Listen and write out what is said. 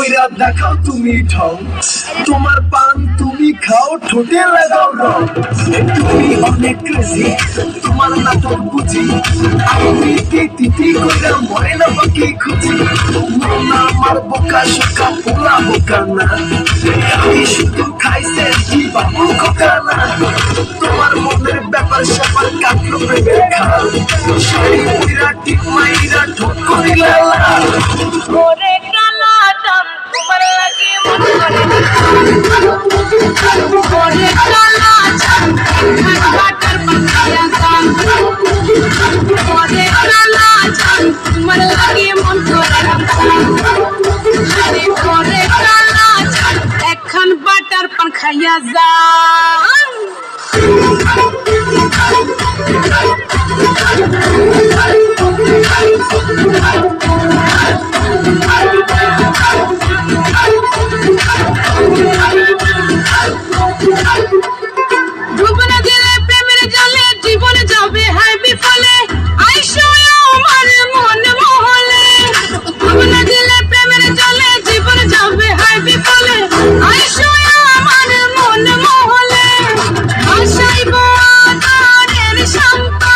কইরা দেখাও তুমি ঢং। তোমার পান তুমি খাও ঠোঁটে লাগাও রং। তুমি অনেক ক্রেজি তোমার নাটক বুঝি। আমি তিতি কইরা মরে না বকে খুঁজি। না আমার বোকা শোকা, পোলা বোকা না। আমি শুধু খাইছে কি বাবু খোকা না। তোমার মনের ব্যাপার স্যাপার কাটলো প্রেমের খাল। শাড়ি মাইরা ঠোঁট করিলা yazan শান্ত